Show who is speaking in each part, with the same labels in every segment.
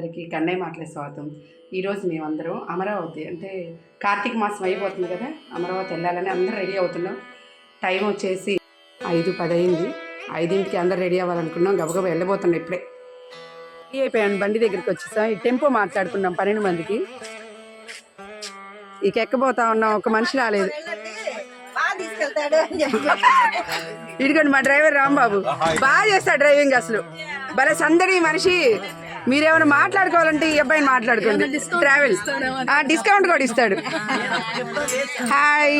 Speaker 1: అందరికీ కన్నయ్య మాటలే స్వాగతం. ఈరోజు మేమందరం అమరావతి అంటే కార్తీక మాసం అయిపోతుంది కదా అమరావతి వెళ్ళాలని అందరూ రెడీ అవుతున్నాం. టైం వచ్చేసి ఐదు పది అయింది ఐదింటికి అందరు రెడీ అవ్వాలనుకున్నాం. గబగబా వెళ్ళబోతున్నాం ఇప్పుడే. రెడీ అయిపోయాను. బండి దగ్గరికి వచ్చేసా ఈ టెంపో మాట్లాడుకున్నాం పన్నెండు మందికి. ఇక ఎక్కబోతా ఉన్నాం ఒక మనిషి రాలేదు. ఇదిగోండి మా డ్రైవర్ రాంబాబు. బాగా చేస్తాడు డ్రైవింగ్ అసలు. భలే సందడి మనిషి. మీరేమైనా మాట్లాడుకోవాలంటే ఈ అబ్బాయిని మాట్లాడుకోండి. ట్రావెల్ డిస్కౌంట్ కూడా ఇస్తాడు. హాయ్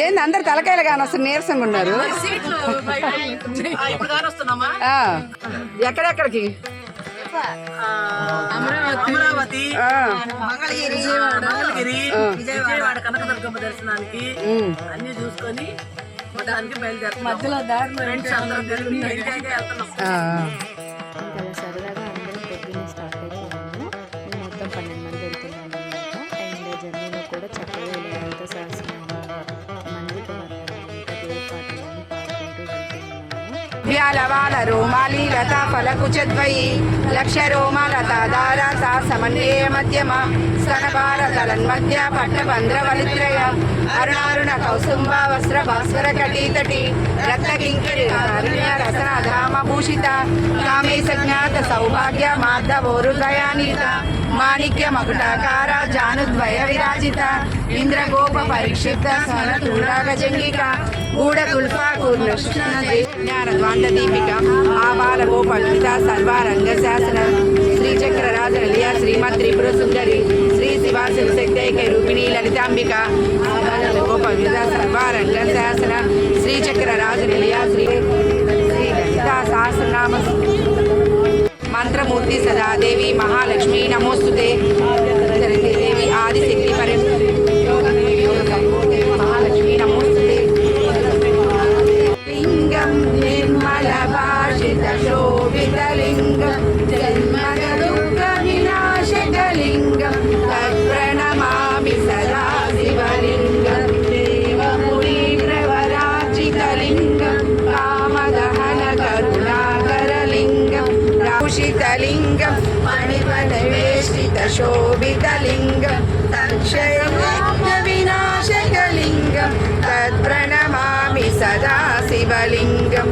Speaker 1: ఏంది అందరు తలకాయలు కానీ అసలు నీరసంగా ఉన్నారు. ఎక్కడెక్కడికి?
Speaker 2: అమరావతి.
Speaker 1: ఆ,
Speaker 3: మంగళగిరి
Speaker 2: మంగళగిరి విజయవాడ కనకదుర్గమ్మ దర్శనానికి
Speaker 1: ఉమ్.
Speaker 2: అన్ని చూసుకొని దానికి బయలుదేరుతాం మధ్యలో ఫ్రెండ్స్ అందరం కలిపి ఎంజాయ్గా వెళ్తున్నాం.
Speaker 4: వెళ్తున్నాము
Speaker 1: రోమాలి లత ఫలకు చద్వయి లక్ష రోమ లత సమన్వయ మధ్యమ. స్తనభార తలన్మధ్య పట్టబంధ్ర అరుణారుణ కౌసుంబ వస్త్ర భాస్వర కటీతటి. రత్న కింకిరి కారుణ్య రసన ధామ భూషిత. కామే సజ్ఞాత సౌభాగ్య మాధవోరు దయానీత మాణిక్య మకుటాకార జానుద్వయ విరాజిత ఇంద్రగోప పరిక్షిప్త స్వన తూరాగ జంగిక గూఢ గుల్ఫా కూర్ణ జ్ఞాన ద్వాండ దీపిక ఆబాల గోపల్పిత సర్వారంగ శాసన శ్రీచక్ర రాజలియ శ్రీమద్ త్రిపుర సుందరి శ్రీ శివ శివశక్తైక రూపిణి లలితాంబిక ఆబాల గోపల్పిత సర్వారంగ శాసన శ్రీచక్ర రాజలియ శ్రీ శ్రీ లలితా సహస్రనామ మంత్రమూర్తి సదాదేవి మహాలక్ష్మి నమోస్తుతే. దేవి ఆదిశక్తి పరి शोभितलिङ्गं तक्षयज्ञविनाशकलिङ्गं तत्प्रणमामि सदा शिवलिङ्गं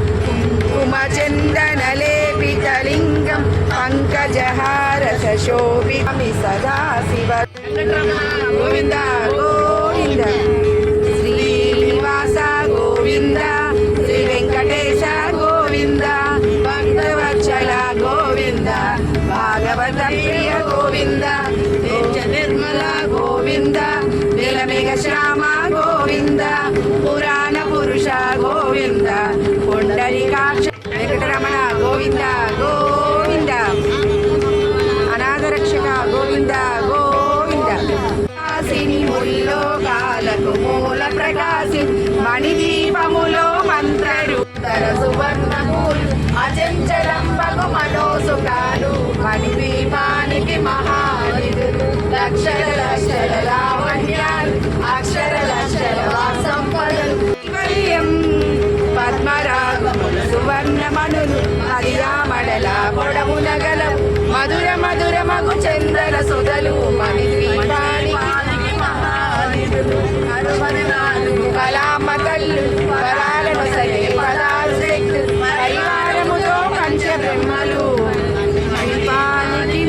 Speaker 1: कुमचन्दनलेपितलिङ्गं पङ्कजहारसशोभिमि सदा शिव गोविन्द गोविन्द। శ్యామ గోవింద పురాణ పురుష గోవింద పుండరీకాక్ష వెంకటరమణ గోవింద గోవింద. అనాథరక్షక గోవింద గోవింద. కాసిని ముల్లోకాలకు మూల ప్రకాశి మణిదీపములో మంత్రరు తర సువర్ణమూలు అచంచలంబకు మనోసుకాలు మణిదీపానికి మహానిధులు లక్షల లక్షల లావణ్యాలు సువర్ణమణులు హరియామడల పొడవు నగలం మధుర మధుర మగు చంద్రల సుధలు మణిద్వీపానికి మహానిధులు. అరుమది నాలుగు కలామ తల్లు. వరాలను సరే పదాలు శక్తులు పరివారముతో పంచ బ్రహ్మలు. మణిపానికి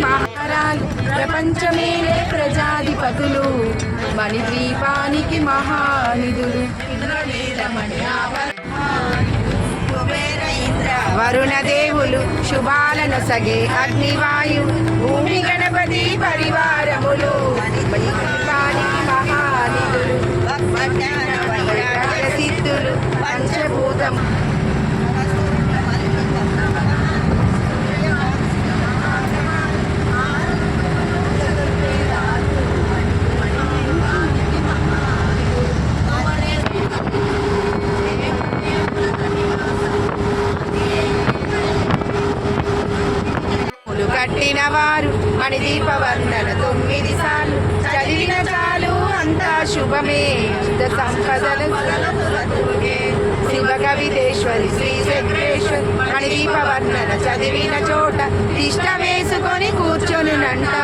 Speaker 1: ప్రపంచమేలే ప్రజాధిపతులు. మణిద్వీపానికి మహానిధులు. వరుణ దేవులు శుభాలను సగే అగ్నివాయు భూమి గణపతి పరివారములు. మహానిధులు సిద్ధులు పంచభూతం కట్టినవారు మణిదీపవందన తొమ్మిది సార్లు చదివిన చాలు అంతా శుభమే. సంపదలు శివ కవితేశ్వరి శ్రీ అని దీపవర్ణన చదివిన చోట తిష్ట వేసుకొని కూర్చొనునంట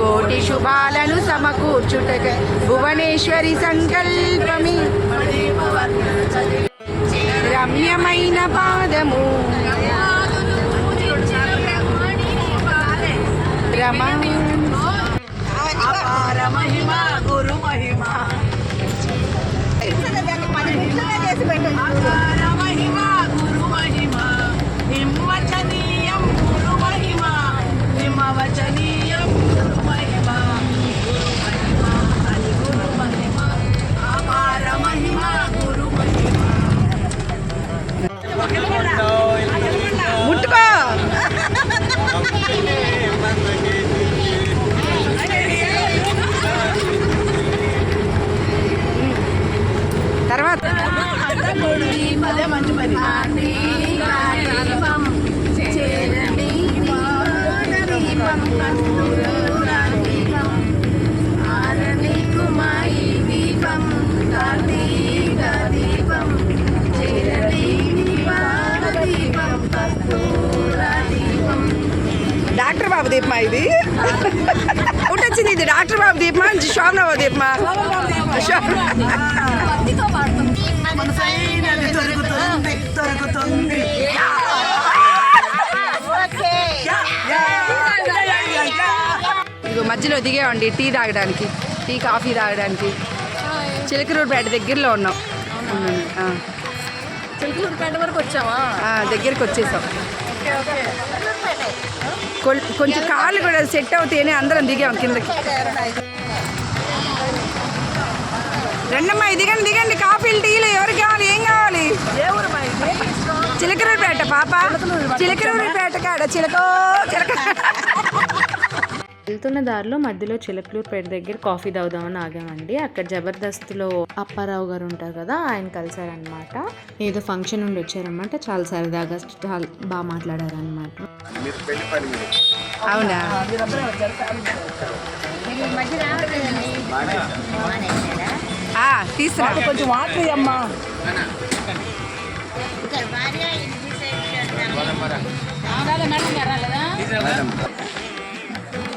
Speaker 1: కోటి శుభాలను సమకూర్చుటక భువనేశ్వరి సంకల్పమి. రమ్యమైన పాదము. రమా
Speaker 2: అపార గురు మహిమ
Speaker 3: దాన్ని
Speaker 2: గురు మహిమ హిమవచనీయం గురు మహిమ హిమవచనీయం అదే మంచి పని.
Speaker 1: డాక్టర్ బాబు దీపమా ఇది? ఒకటి వచ్చింది ఇది డాక్టర్ బాబు దీపమా? శోభనాబాబు దీపమా? శోభన మధ్యలో దిగేవండి టీ తాగడానికి టీ కాఫీ తాగడానికి. చిలకరూరుపేట దగ్గరలో ఉన్నాం. ఆ,
Speaker 2: చిలుకూరుపేట వరకు వచ్చావా?
Speaker 1: దగ్గరికి వచ్చేసాం. కొంచెం కాళ్ళు కూడా సెట్ అవుతాయని అందరం దిగాం కిందకి. రెండమ్మా దిగండి దిగండి కాఫీలు టీలు ఎవరికి కావాలి ఏం కావాలి? చిలకరూరుపేట పాప. చిలకరూరుపేట కాడ చిలకో చిలక.
Speaker 4: వెళ్తున్న దారిలో మధ్యలో చిలకలూరుపేట దగ్గర కాఫీ తాగుదామని ఆగామండి. అక్కడ జబర్దస్త్లో అప్పారావు గారు ఉంటారు కదా ఆయన కలిసారనమాట ఏదో ఫంక్షన్ నుండి వచ్చారనమాట చాలా సరదాగా చాలా బాగా మాట్లాడారనమాట
Speaker 1: అవునా? తీసురా.
Speaker 2: కొంచెం వాటర్ అమ్మా
Speaker 1: ఆ,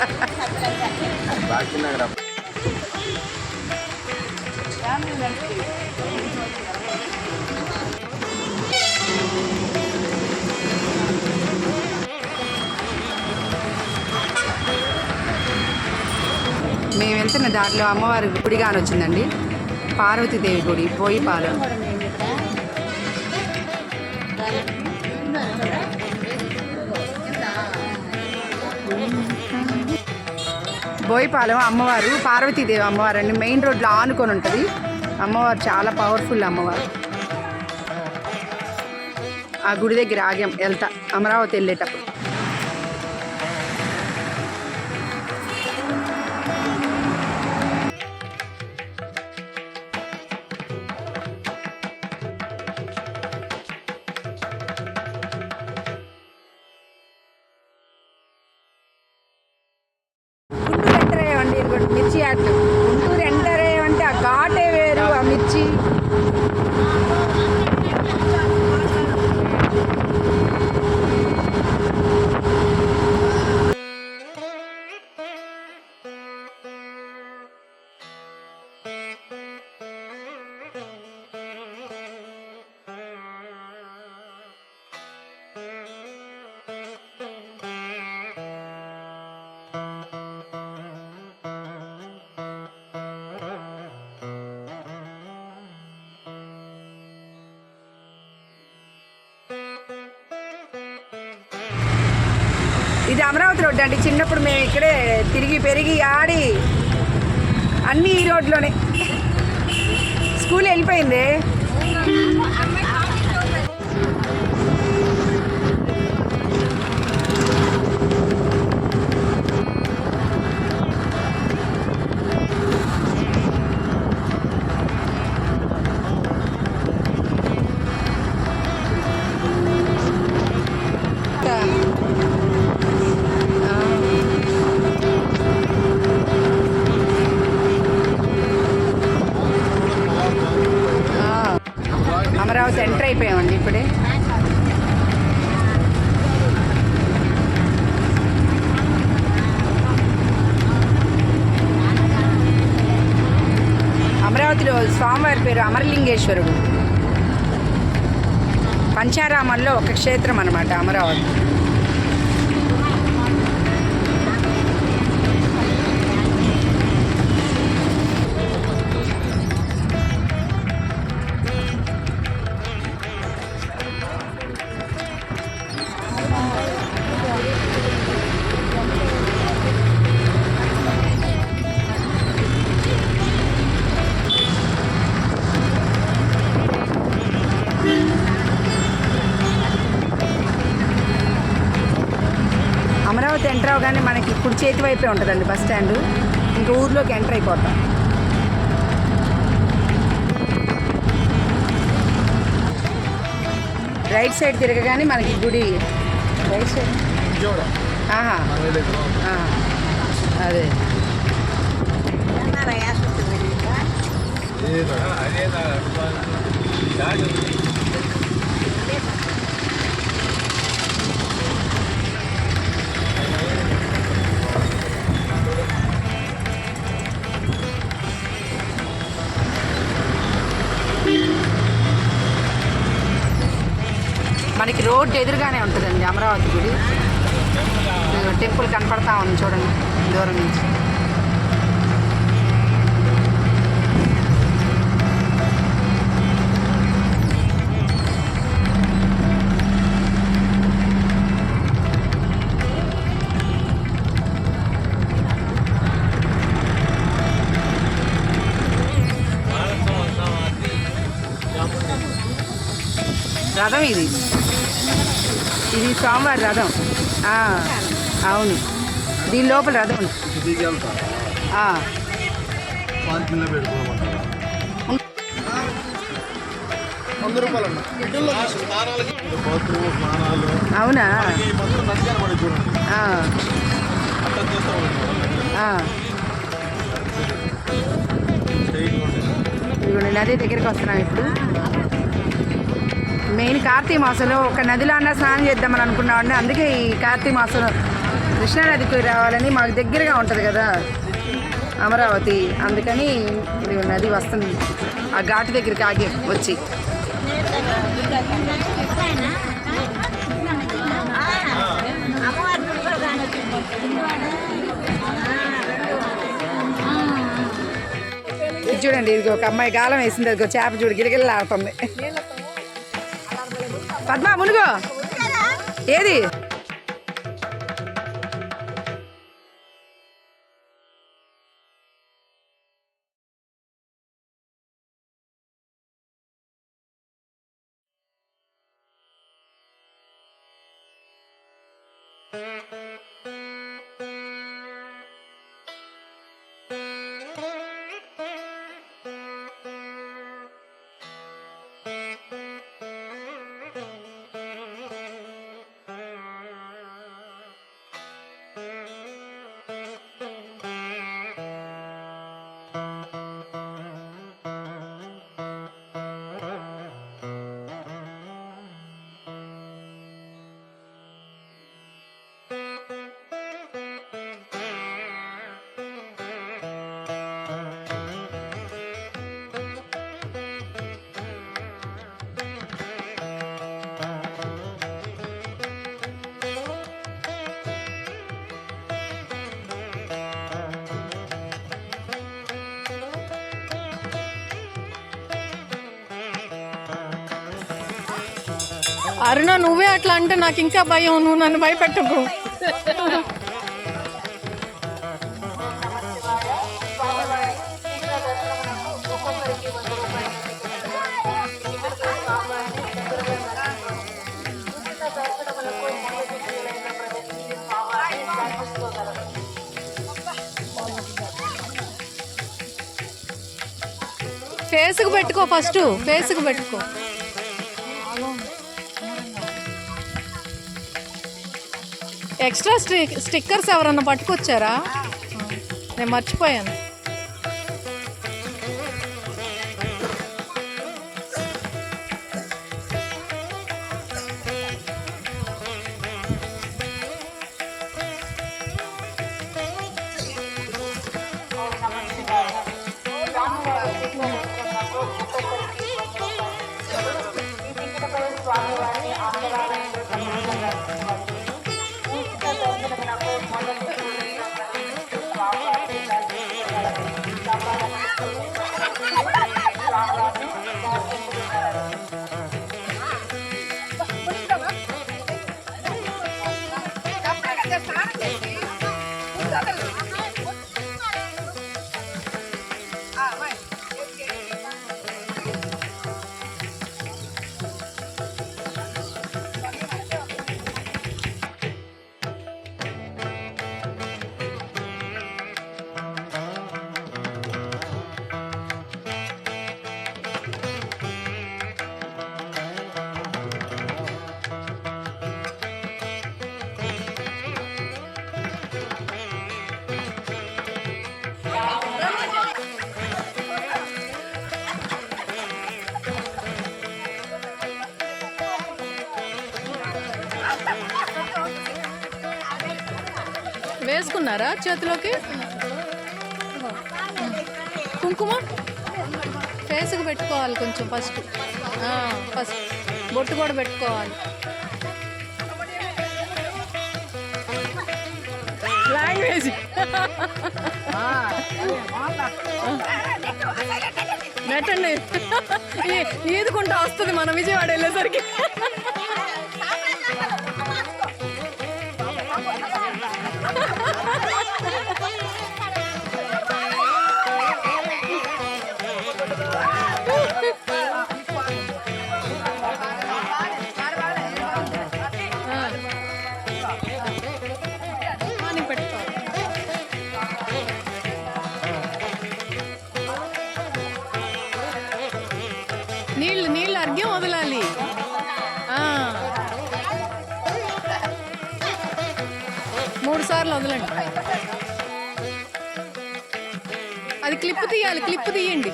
Speaker 1: ఆ.
Speaker 2: రాము
Speaker 1: మేము వెళ్తున్న దారిలో అమ్మవారి గుడి కాని వచ్చిందండి పార్వతీదేవి గుడి బోయిపాలెం బోయిపాలెం అమ్మవారు పార్వతీదేవి అమ్మవారు అండి. మెయిన్ రోడ్లో ఆనుకొని ఉంటుంది. అమ్మవారు చాలా పవర్ఫుల్ అమ్మవారు. ఆ గుడి దగ్గర ఆగాం వెళ్తా అమరావతి వెళ్ళేటప్పుడు. ఇది అమరావతి రోడ్డు అండి. చిన్నప్పుడు మేము ఇక్కడే తిరిగి పెరిగి ఆడి అన్నీ ఈ రోడ్లోనే. స్కూల్ వెళ్ళిపోయింది? పరమేశ్వరుడు పంచారామాల్లో ఒక క్షేత్రం అనమాట అమరావతి. అవగానే మనకి కుడి చేతి వైపే ఉంటుందండి బస్ స్టాండ్. ఇంకా ఊర్లోకి ఎంటర్ అయిపోతాం. రైట్ సైడ్ తిరగగానే మనకి గుడి. Right side? ఆహా. ఆ, అదే. మనకి రోడ్డు ఎదురుగానే ఉంటుందండి అమరావతి గుడి. టెంపుల్ కనపడతా ఉంది చూడండి దూరం నుంచి. రథం ఇది. ఇది సోమవారి రథం. అవును. దీని లోపల రథం అవునా? ఇదిగోండి నది దగ్గరికి వస్తున్నాం ఇప్పుడు. మెయిన్ కార్తీక మాసంలో ఒక నదిలో అన్న స్నానం చేద్దామని అనుకున్నామండి. అందుకే ఈ కార్తీక మాసం కృష్ణానదికి రావాలని మాకు దగ్గరగా ఉంటుంది కదా అమరావతి. అందుకని ఇది నది వస్తుంది. ఆ ఘాటు దగ్గరికి ఆగి వచ్చి. చూడండి ఇదిగో ఒక అమ్మాయి గాలం వేసింది. అదిగో చేప చూడు గిలగిల పద్మ మునుగో ఏది Mm-hmm.
Speaker 3: అరుణ నువ్వే అట్లా అంటే నాకు ఇంకా భయం. నువ్వు నన్ను భయపెట్టకు. ఫేస్కు పెట్టుకో ఫస్ట్ ఫేస్కు పెట్టుకో. ఎక్స్ట్రా స్టిక్ స్టిక్కర్స్ ఎవరన్నా పట్టుకొచ్చారా? నేను మర్చిపోయాను.
Speaker 5: వేసుకున్నారా చేతిలోకి? కుంకుమ? ఫేస్కి పెట్టుకోవాలి కొంచెం ఫస్ట్. ఫస్ట్. బొట్టు కూడా పెట్టుకోవాలి. లాంగ్వేజ్ నెట్టండి ఈదుకుంటా వస్తుంది మన విజయవాడ వెళ్ళేసరికి. వదలండి. అది క్లిప్ తీయాలి క్లిప్ తీయండి.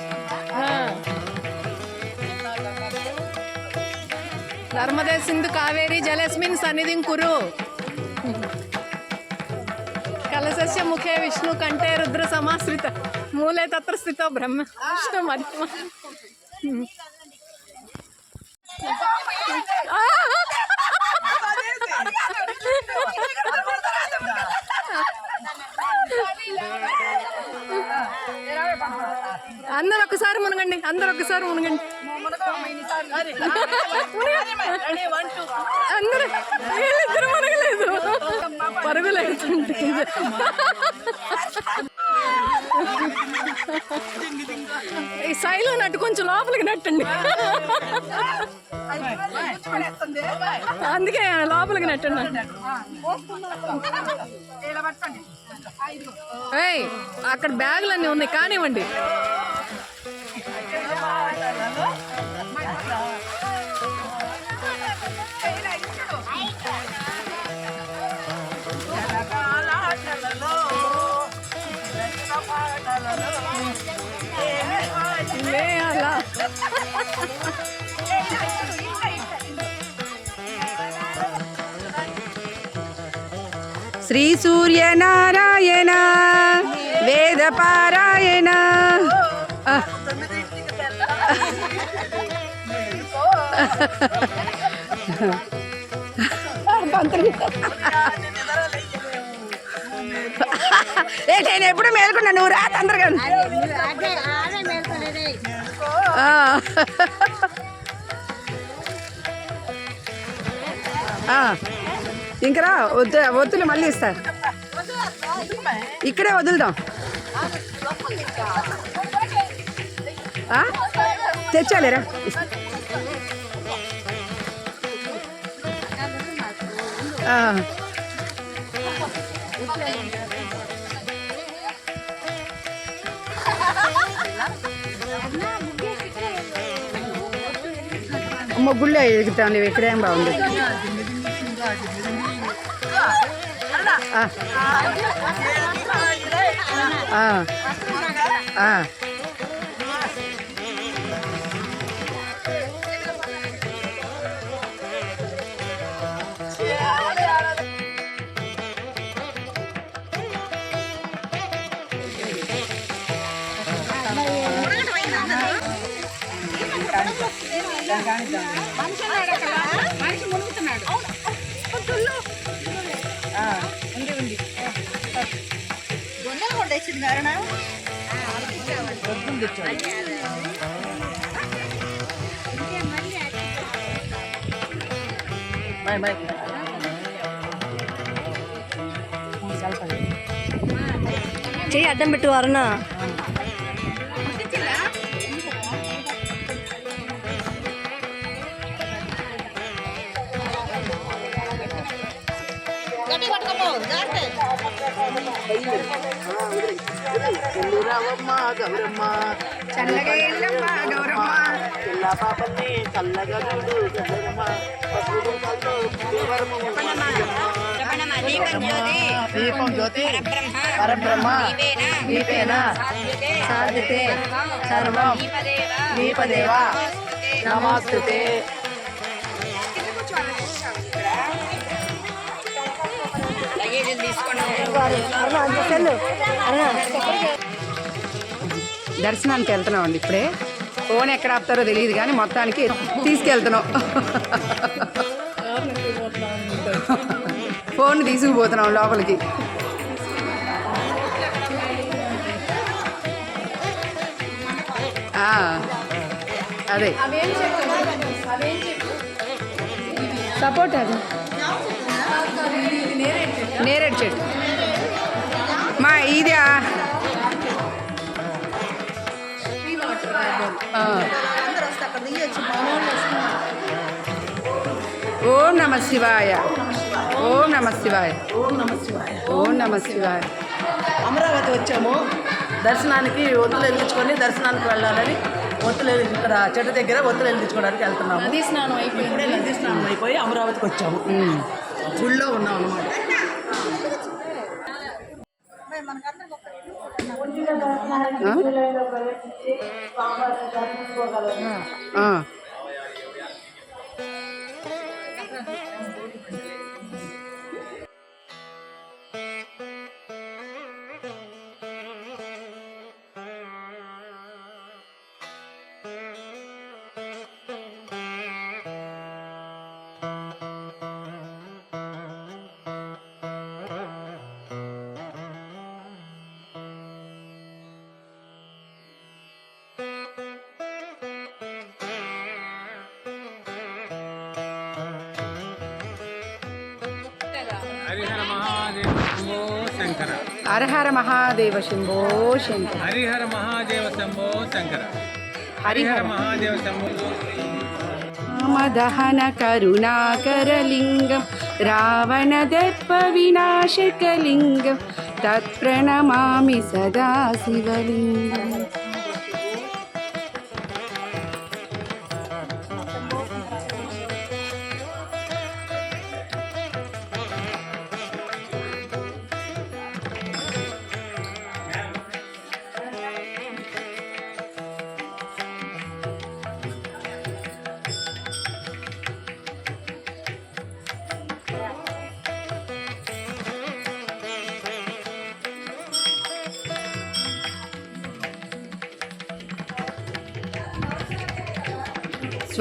Speaker 5: నర్మదే సింధు కావేరి జలస్మిన్ సన్నిధిం కురు. కలశస్య ముఖే విష్ణు కంఠే రుద్ర సమాశ్రిత. మూలే తత్ర స్థితో బ్రహ్మ. విష్ణు మధ్యమ అందరు ఒకసారి మునగండి అందరు ఒకసారి మునగండి అందరూ వీళ్ళిద్దరు మునగలేదు. పరుగులేస్తుంటే ఈ శైలు నట్టు కొంచెం లోపలికి నట్టండి. అందుకే లోపలికి నెట్టండి. ఏయ్ అక్కడ బ్యాగులన్నీ ఉన్నాయి కానివ్వండి.
Speaker 2: శ్రీ సూర్య నారాయణ వేద పారాయణ ఏ నేను ఎప్పుడు మేలుకున్నా నువ్వు రా తొందరగా. ఇంకరా వద్దు వద్దులు మళ్ళీ ఇస్తా. ఇక్కడే వదులుదాం. తెచ్చాలేరా ముగ్గుళ్ళో ఎదుగుతాం ఇక్కడేం బాగుంది? ఆ. ఇక్కడేం బాగుంది ఆ. ఆ. ఆ.
Speaker 3: గొంగలు కూడా తెచ్చింది అరుణ
Speaker 2: బాయ్ బాయ్
Speaker 3: చెయ్యి అడ్డం పెట్టు అరుణ
Speaker 6: రావమ్మ గౌరమ్మ
Speaker 1: చల్లగా ఎల్లమ్మ గౌరమ్మ.
Speaker 6: పిల్ల పాపల్ని చల్లగా చూడు గౌరమ్మ పసుపు కల్లో దేవరమ్మ దీపం జ్యోతి. పరబ్రహ్మ. దీపేన సాధితే. సర్వం. దీపదేవ నమస్తుతే.
Speaker 1: దర్శనానికి వెళ్తున్నాం అండి ఇప్పుడే. ఫోన్ ఎక్కడ ఆపుతారో తెలియదు కానీ మొత్తానికి తీసుకెళ్తున్నాం. ఫోన్ తీసుకుపోతున్నాం లోపలికి. అదే. సపోర్ట్ అది. నేరేడు చెట్టు. ఇదా. ఆ. ఓం నమ శివాయ. ఓం నమ శివాయ. ఓం నమ శివాయ.
Speaker 5: అమరావతి వచ్చాము. దర్శనానికి ఒత్తులు వెలిగించుకొని దర్శనానికి వెళ్ళాలని ఒత్తులు ఇక్కడ చెట్టు దగ్గర ఒత్తులు వెలిగించుకోవడానికి వెళ్తున్నాము. నదీ స్నానం అయిపోయి నదీ స్నానం అయిపోయి అమరావతికి వచ్చాము. గుళ్ళో ఉన్నాం అన్నమాట.
Speaker 1: ఆ.
Speaker 7: హరహర మహాదేవ శంభో శంకర.
Speaker 1: హరిహర మహాదేవ శంభో శంకర.
Speaker 7: హరిహర. మహాదేవ శంభో
Speaker 1: రామదహన కరుణాకరలింగం రావణ దర్ప వినాశకలింగం తత్ప్రణమామి సదా శివలింగం.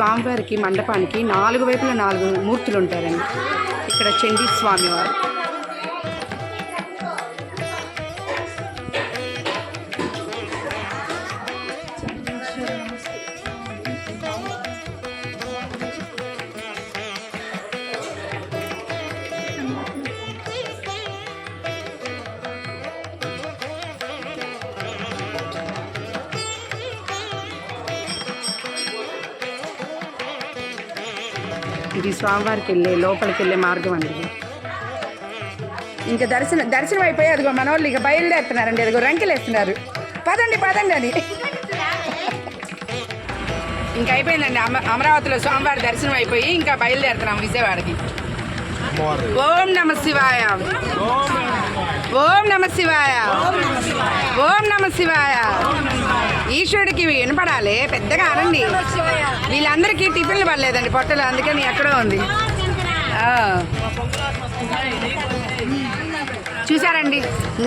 Speaker 1: స్వామివారికి మండపానికి నాలుగు వైపులా నాలుగు మూర్తులు ఉంటారండి. ఇక్కడ చండీ స్వామివారు. ఇది స్వామివారికి వెళ్ళే లోపలికి వెళ్ళే మార్గం అండి ఇంకా దర్శనం దర్శనం అయిపోయి అదిగో మన వాళ్ళు ఇక బయలుదేరుతున్నారండి. అదిగో రంకెలు వేస్తున్నారు పదండి పదండి అని. ఇంకా అయిపోయిందండి. అమ అమరావతిలో స్వామివారి దర్శనం అయిపోయి ఇంకా బయలుదేరుతున్నాం విజయవాడకి. ఓం నమ శివాయ. ఓం నమ శివాయ. ఓం నమ శివాయ. ఈశ్వరుడికి వినపడాలి. పెద్దగా అనండి వీళ్ళందరికీ టిఫిన్లు పడలేదండి పొట్టలు అందుకని ఎక్కడో ఉంది. చూసారండి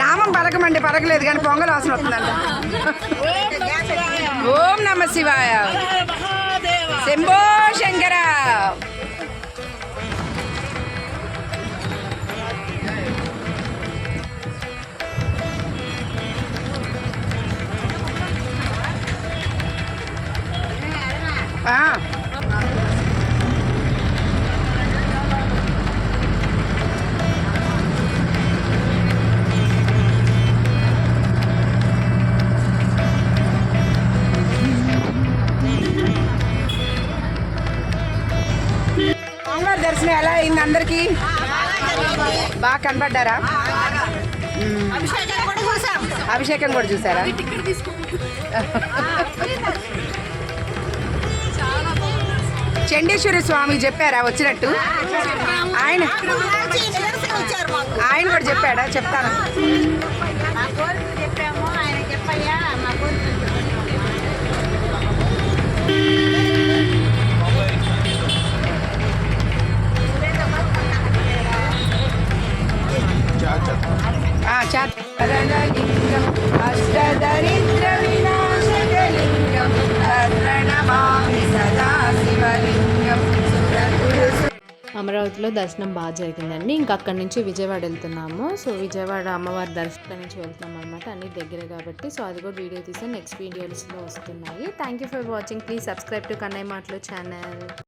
Speaker 1: నామం పలకమండి పలకలేదు కానీ పొంగల్ వాసన వస్తుందంట. ఓం నమ శివాయ. శంభో శంకర. అమ్మవారి దర్శనం ఎలా అయింది అందరికి? బాగా కనపడ్డారా
Speaker 3: అభిషేకం కూడా
Speaker 1: చూసారా? చండేశ్వర స్వామి చెప్పారా వచ్చినట్టు? ఆయన ఆయన కూడా చెప్పాడా? చెప్తాను చాత అష్టదరిద్ర
Speaker 4: అమరావతిలో దర్శనం బాగా జరిగిందండి. ఇంకా అక్కడి నుంచి విజయవాడ వెళ్తున్నాము. సో విజయవాడ అమ్మవారి దర్శనం నుంచి వెళ్తున్నాం అనమాట అన్ని దగ్గర కాబట్టి. సో అది కూడా వీడియో తీసి నెక్స్ట్ వీడియోస్లో వస్తున్నాయి. Thank you for watching please subscribe to Kannayya మాటలు ఛానల్